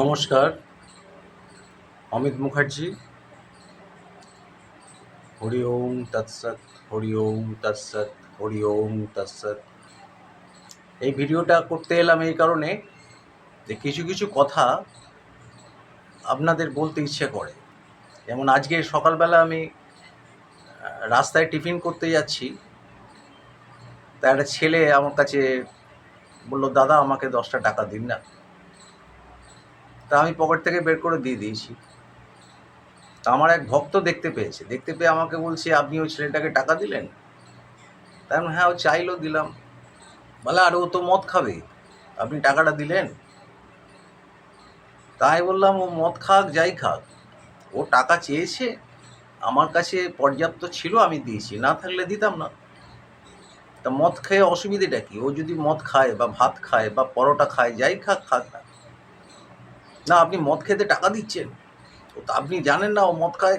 নমস্কার, অমিত মুখার্জি। হরি ওম তৎসৎ, হরি ওম তৎসৎ, হরি ওম তৎসৎ। এই ভিডিওটা করতে এলাম এই কারণে যে কিছু কিছু কথা আপনাদের বলতে ইচ্ছে করে। যেমন আজকে সকালবেলা আমি রাস্তায় টিফিন করতে যাচ্ছি। তা একটা ছেলে আমার কাছে বলল, দাদা, আমাকে দশটা টাকা দিন না। তা আমি পকেট থেকে বের করে দিয়ে দিয়েছি। তা আমার এক ভক্ত দেখতে পেয়েছে। দেখতে পেয়ে আমাকে বলছে আপনি ওই ছেলেটাকে টাকা দিলেন? আমি, হ্যাঁ ও চাইলো দিলাম। বলে আর ও তো মদ খাবে। আপনি টাকাটা দিলেন? তাই বললাম ও মদ খাক যাই খাক। ও টাকা চেয়েছে আমার কাছে পর্যাপ্ত ছিল আমি দিয়েছি। না থাকলে দিতাম না। তা মদ খেয়ে অসুবিধেটা কি? ও যদি মদ খায় বা ভাত খায় বা পরোটা খায় যাই খাক খাক না। না, আপনি মদ খেতে টাকা দিচ্ছেন? আপনি জানেন না, ও মদ খায়।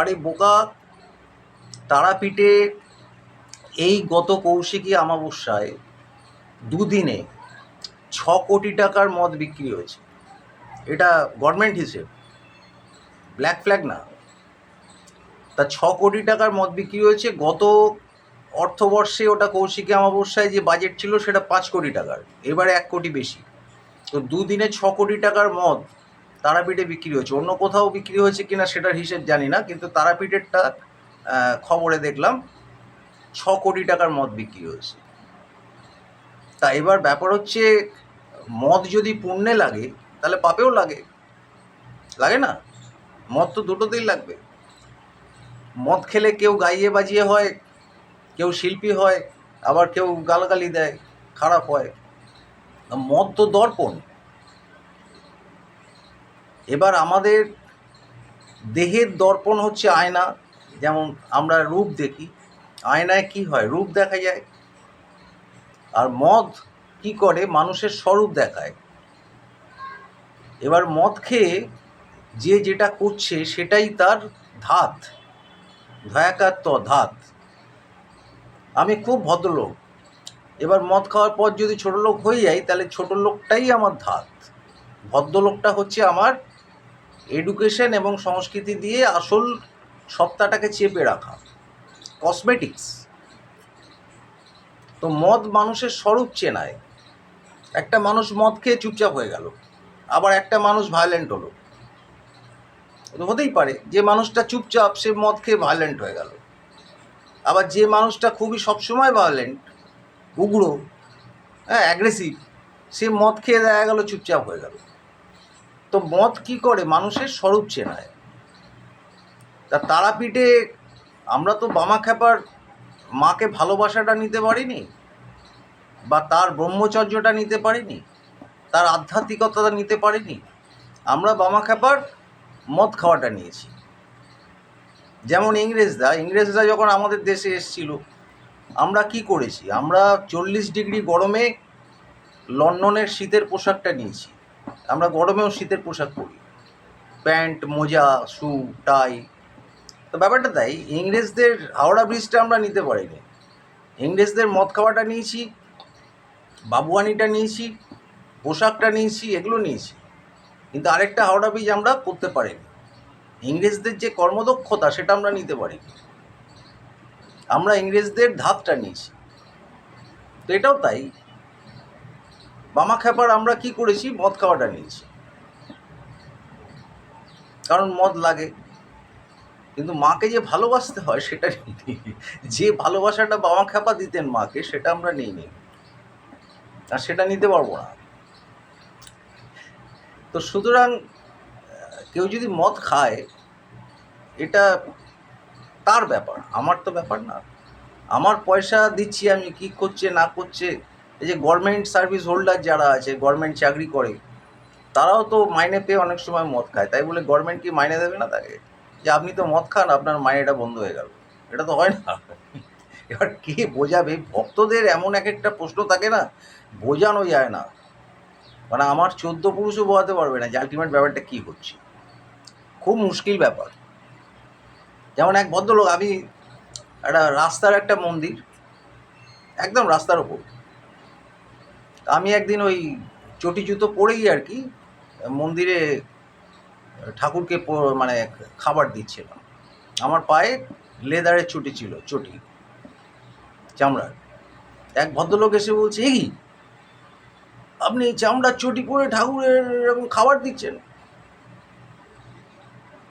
আরে বোকা, তারাপীঠে এই গত কৌশিকী অমাবস্যায় দুদিনে ছ কোটি টাকার মদ বিক্রি হয়েছে। এটা গভর্নমেন্ট হিসেব। ব্ল্যাক ফ্ল্যাগ না। তা ছ কোটি টাকার মদ বিক্রি হয়েছে। গত অর্থবর্ষে ওটা কৌশিকী অমাবস্যায় যে বাজেট ছিল, সেটা পাঁচ কোটি টাকার। এবারে এক কোটি বেশি। তো দুদিনে ছ কোটি টাকার মদ তারাপীঠে বিক্রি হয়েছে। অন্য কোথাও বিক্রি হয়েছে কিনা সেটার হিসেব জানি না, কিন্তু তারাপীঠেরটা খবরে দেখলাম, ছ কোটি টাকার মদ বিক্রি হয়েছে। তা এবার ব্যাপার হচ্ছে, মদ যদি পুণ্যে লাগে, তাহলে পাপেও লাগে। লাগে না? মদ তো দুটোতেই লাগবে। মদ খেলে কেউ গাইয়ে বাজিয়ে হয়, কেউ শিল্পী হয়, আবার কেউ গালগালি দেয়, খারাপ হয়। মদ তো দর্পণ। এবার আমাদের দেহের দর্পণ হচ্ছে আয়না, যেমন আমরা রূপ দেখি। আয়নায় কি হয়? রূপ দেখা যায়। আর মদ কি করে? মানুষের স্বরূপ দেখায়। এবার মদ খেয়ে যে যেটা করছে, সেটাই তার ধাত। ধয়াকার তো ধাত। আমি খুব ভদ্রলোক। এবার মদ খাওয়ার পর যদি ছোট লোক হয়ে যাই তাহলে ছোট লোকটাই আমার ধাত। ভদ্রলোকটা হচ্ছে আমার এডুকেশন এবং সংস্কৃতি দিয়ে আসল সত্তাটাকে চেপে রাখা। কসমেটিক্স তো মদ মানুষের স্বরূপ চেনায়। একটা মানুষ মদ খেয়ে চুপচাপ হয়ে গেল। আবার একটা মানুষ ভায়োলেন্ট হলো। হতেই পারে, যে মানুষটা চুপচাপ সে মদ খেয়ে ভায়োলেন্ট হয়ে গেল। আবার যে মানুষটা খুবই সবসময় ভায়োলেন্ট উগ্র হ্যাঁ অ্যাগ্রেসিভ সে মদ খেয়ে দেখা গেল, চুপচাপ হয়ে গেল। তো মদ কি করে? মানুষের স্বরূপ চেনায়। তা তারাপীঠে আমরা তো বামা খ্যাপার মাকে ভালোবাসাটা নিতে পারিনি, বা তার ব্রহ্মচর্যটা নিতে পারিনি, তার আধ্যাত্মিকতাটা নিতে পারিনি, আমরা বামা খ্যাপার মদ খাওয়াটা নিয়েছি। যেমন ইংরেজরা ইংরেজরা যখন আমাদের দেশে এসেছিল আমরা কি করেছি? আমরা চল্লিশ ডিগ্রি গরমে লন্ডনের শীতের পোশাকটা নিয়েছি। আমরা গরমেও শীতের পোশাক পরি। প্যান্ট, মোজা, শু, টাই। তো ব্যাপারটা তাই, ইংরেজদের হাওড়া ব্রিজটা আমরা নিতে পারিনি। ইংরেজদের মদ খাওয়াটা নিয়েছি, বাবুয়ানিটা নিয়েছি, পোশাকটা নিয়েছি, এগুলো নিয়েছি। কিন্তু আরেকটা হাওড়া ব্রিজ আমরা করতে পারিনি। ইংরেজদের যে কর্মদক্ষতা, সেটা আমরা নিতে পারিনি। আমরা ইংরেজদের ধাপটা নিয়েছি। তো এটাও তাই। বামা খ্যাপার আমরা কি করেছি? মদ খাওয়াটা নিয়েছি। কারণ মদ লাগে। কিন্তু মাকে যে ভালোবাসতে হয়, সেটা। যে ভালোবাসাটা বাবা খ্যাপা দিতেন মাকে, সেটা আমরা নিইনি আর সেটা নিতে পারব না। তো সুতরাং কেউ যদি মদ খায়, এটা তার ব্যাপার, আমার তো ব্যাপার না। আমার পয়সা দিচ্ছি আমি, কি করছে, না করছে। এই যে গভর্নমেন্ট সার্ভিস হোল্ডার যারা আছে গভর্নমেন্ট চাকরি করে, তারাও তো মাইনে পেয়ে অনেক সময় মদ খায়। তাই বলে গভর্নমেন্ট কি মাইনে দেবে না তাকে? যে আপনি তো মদ খান, আপনার মাইনেটা বন্ধ হয়ে গেল। এটা তো হয় না। এবার কে বোঝাবে? ভক্তদের এমন এক একটা প্রশ্ন থাকে না, বোঝানো যায় না। মানে আমার চোদ্দ পুরুষও বোঝাতে পারবে না যে আলটিমেট ব্যাপারটা কী হচ্ছে। খুব মুশকিল ব্যাপার। যেমন এক ভদ্রলোক, আমি একটা রাস্তার একটা মন্দির, একদম রাস্তার ওপর আমি একদিন ওই চটি জুতো পরেই আর কি মন্দিরে ঠাকুরকে মানে খাবার দিচ্ছিলাম। আমার পায়ে লেদারের চটি ছিল, চটি, চামড়ার। এক ভদ্রলোক এসে বলছে, "এ কি? আপনি চামড়ার চটি পরে ঠাকুরের এরকম খাবার দিচ্ছেন?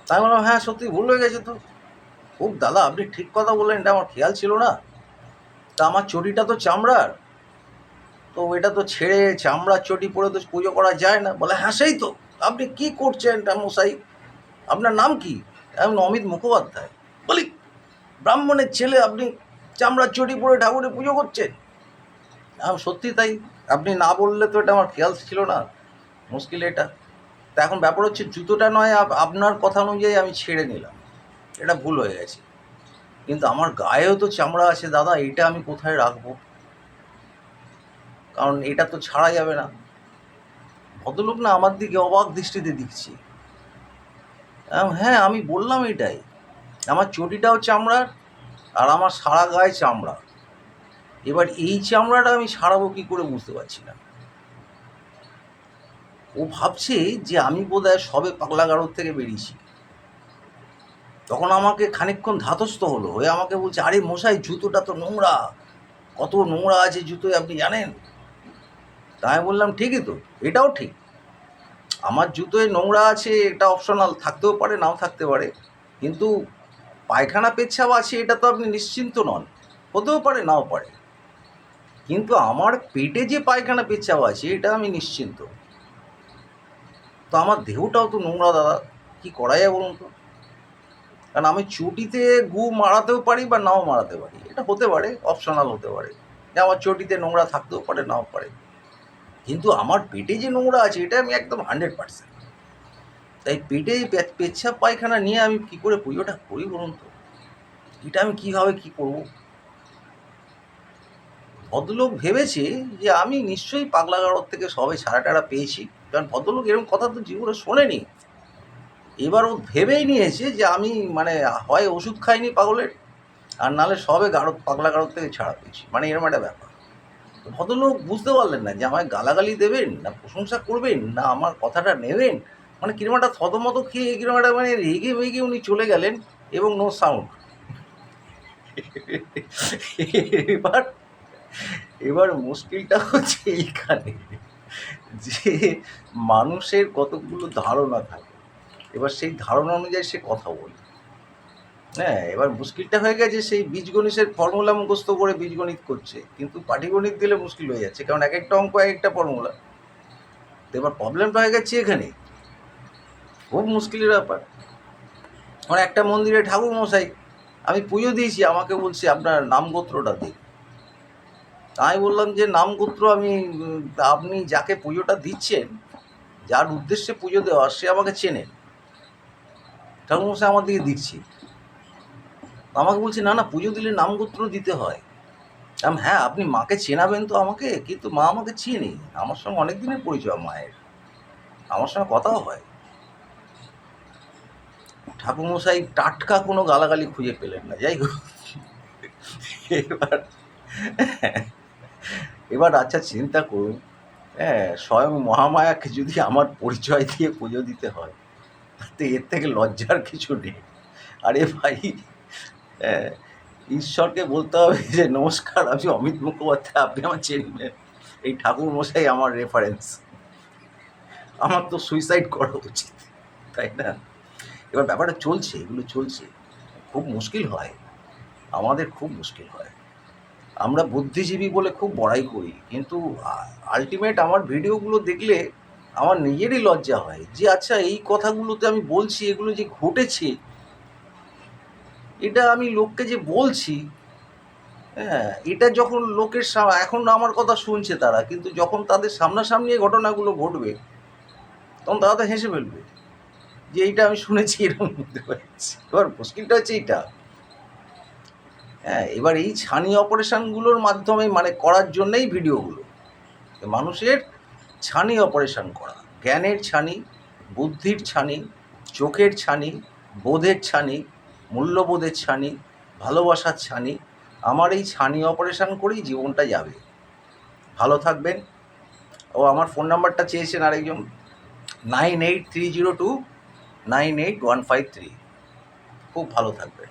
তাই বললাম হ্যাঁ সত্যি ভুল হয়ে গেছে তো। খুব দাদা, আপনি ঠিক কথা বললেন, এটা আমার খেয়াল ছিল না। তা আমার চটিটা তো চামড়ার। তো এটা তো ছেড়ে চামড়ার চটি পরে তো পুজো করা যায় না। বলে হ্যাঁ সেই তো। আপনি কি করছেন মশাই আপনার নাম কি? এমন অমিত মুখোপাধ্যায়। বলি, ব্রাহ্মণের ছেলে, আপনি চামড়ার চটি পরে ঠাকুরে পুজো করছেন? সত্যি তাই। আপনি না বললে তো এটা আমার খেয়াল ছিল না। মুশকিল এটা। তা এখন ব্যাপার হচ্ছে, জুতোটা নয় আপনার কথা অনুযায়ী আমি ছেড়ে নিলাম। এটা ভুল হয়ে গেছে। কিন্তু আমার গায়েও তো চামড়া আছে দাদা এটা আমি কোথায় রাখব? কারণ এটা তো ছাড়া যাবে না। ভদ্রলোক না আমার দিকে অবাক দৃষ্টিতে দেখছি। হ্যাঁ আমি বললাম এটাই। আমার চটিটাও চামড়ার আর আমার সারা গায়ে চামড়া। এবার এই চামড়াটা আমি ছাড়াবো কি করে বুঝতে পারছি না। ও ভাবছে যে আমি বোধ হয় সবে পাগলা গারদ থেকে বেরিয়েছি। তখন আমাকে খানিকক্ষণ ধাতস্থ হলো, হয়ে আমাকে বলছে, আরে মশাই, জুতোটা তো নোংরা। কত নোংরা আছে জুতোয়, আপনি জানেন? তাই বললাম, ঠিকই তো, এটাও ঠিক। আমার জুতোয় নোংরা আছে, এটা অপশনাল থাকতেও পারে, নাও থাকতে পারে। কিন্তু পায়খানা পেচ্ছাপ আছে, এটা তো আপনি নিশ্চিন্ত নন। হতেও পারে, নাও পারে। কিন্তু আমার পেটে যে পায়খানা পেচ্ছাপ আছে, এটা আমি নিশ্চিন্ত। তো আমার দেহটাও তো নোংরা, দাদা। কী করা যায় বলুন তো? কারণ আমি চটিতে গু মারাতেও পারি বা নাও মারাতে পারি। এটা হতে পারে অপশনাল হতে পারে। যে আমার চটিতে নোংরা থাকতেও পারে, নাও পারে। কিন্তু আমার পেটে যে নোংরা আছে, এটা আমি একদম হান্ড্রেড পার্সেন্ট তাই পেটে পেচ্ছাপ পায়খানা নিয়ে আমি কি করে পুজোটা করি বলুন তো? এটা আমি কীভাবে কী করব? ভদ্রলোক ভেবেছে যে আমি নিশ্চয়ই পাগলা থেকে সবে ছাড়া টাড়া পেয়েছি। কারণ ভদ্রলোক এরকম কথা তো জীবনে শোনেনি। এবার ও ভেবেই নিয়েছে যে আমি মানে হয় ওষুধ খাইনি পাগলের, আর নালে সবে গারদ পাগলা গারদ থেকে ছাড়া পেয়েছি। মানে এরম একটা ব্যাপার। ভদ্রলোক বুঝতে পারলেন না যে আমায় গালাগালি দেবেন, না প্রশংসা করবেন, না আমার কথাটা নেবেন। মানে কিরম একটা থতমত খেয়ে, কিরম একটা মানে রেগে মেগে উনি চলে গেলেন এবং নো সাউন্ড এবার এবার মুশকিলটা হচ্ছে এইখানে যে মানুষের কতগুলো ধারণা থাকে। এবার সেই ধারণা অনুযায়ী সে কথা বলে হ্যাঁ এবার মুশকিলটা হয়ে গেছে, সেই বীজগণিতের ফর্মুলা মুখস্থ করে বীজগণিত করছে। কিন্তু পাটিগণিত দিলে মুশকিল হয়ে যাচ্ছে, কারণ এক একটা অঙ্ক এক একটা ফর্মুলা তো এবার প্রবলেমটা হয়ে গেছে এখানে। খুব মুশকিলের ব্যাপার। আমার একটা মন্দিরে ঠাকুর মশাই, আমি পুজো দিয়েছি, আমাকে বলছি আপনার নাম গোত্রটা দিন। আমি বললাম যে নাম গোত্র আমি, আপনি যাকে পুজোটা দিচ্ছেন, যার উদ্দেশ্যে পুজো দেওয়া, সে আমাকে চেনেন। ঠাকুর মশাই আমার দিকে দিচ্ছি আমাকে বলছে, না না, পুজো দিলে নাম গোত্র দিতে হয়। আমি হ্যাঁ আপনি মাকে চেনাবেন তো আমাকে, কিন্তু মা আমাকে চেনে আমার সঙ্গে অনেক দিনের পরিচয় মায়ের। আমার সঙ্গে কথাও হয়। ঠাকুরমশাই টাটকা কোনো গালাগালি খুঁজে পেলেন না। যাই হোক, এবার এবার আচ্ছা চিন্তা করুন। হ্যাঁ স্বয়ং মহামায়াকে যদি আমার পরিচয় দিয়ে পুজো দিতে হয় তাতে এর থেকে লজ্জার কিছু নেই। আরে ভাই হ্যাঁ, ঈশ্বরকে বলতে হবে যে নমস্কার আমি অমিত মুখোপাধ্যায় আপনি আমার চেনবেন এই ঠাকুর মশাই আমার রেফারেন্স আমার তো সুইসাইড করা উচিত তাই না? এবার ব্যাপারটা চলছে এগুলো চলছে। খুব মুশকিল হয় আমাদের খুব মুশকিল হয়। আমরা বুদ্ধিজীবী বলে খুব বড়াই করি কিন্তু আলটিমেট আমার ভিডিওগুলো দেখলে আমার নিজেরই লজ্জা হয় যে আচ্ছা এই কথাগুলোতে আমি বলছি, এগুলো যে ঘটেছে, এটা আমি লোককে যে বলছি হ্যাঁ এটা যখন লোকের এখন আমার কথা শুনছে তারা, কিন্তু যখন তাদের সামনাসামনি এই ঘটনাগুলো ঘটবে, তখন তারা তো হেসে ফেলবে যে, এইটা আমি শুনেছি, এরকম বুঝতে পারছি। এবার মুশকিলটা হচ্ছে এইটা। হ্যাঁ এবার এই ছানি অপারেশনগুলোর মাধ্যমে মানে করার জন্যেই ভিডিওগুলো। মানুষের ছানি অপারেশন করা। জ্ঞানের ছানি, বুদ্ধির ছানি, চোখের ছানি, বোধের ছানি, মূল্যবোধের ছানি, ভালোবাসার ছানি, আমার এই ছানি অপারেশন করেই জীবনটা যাবে। ভালো থাকবেন। ও, আমার ফোন নাম্বারটা চেয়েছেন আরেকজন। Nine eight three zero two, nine eight one five three. খুব ভালো থাকবে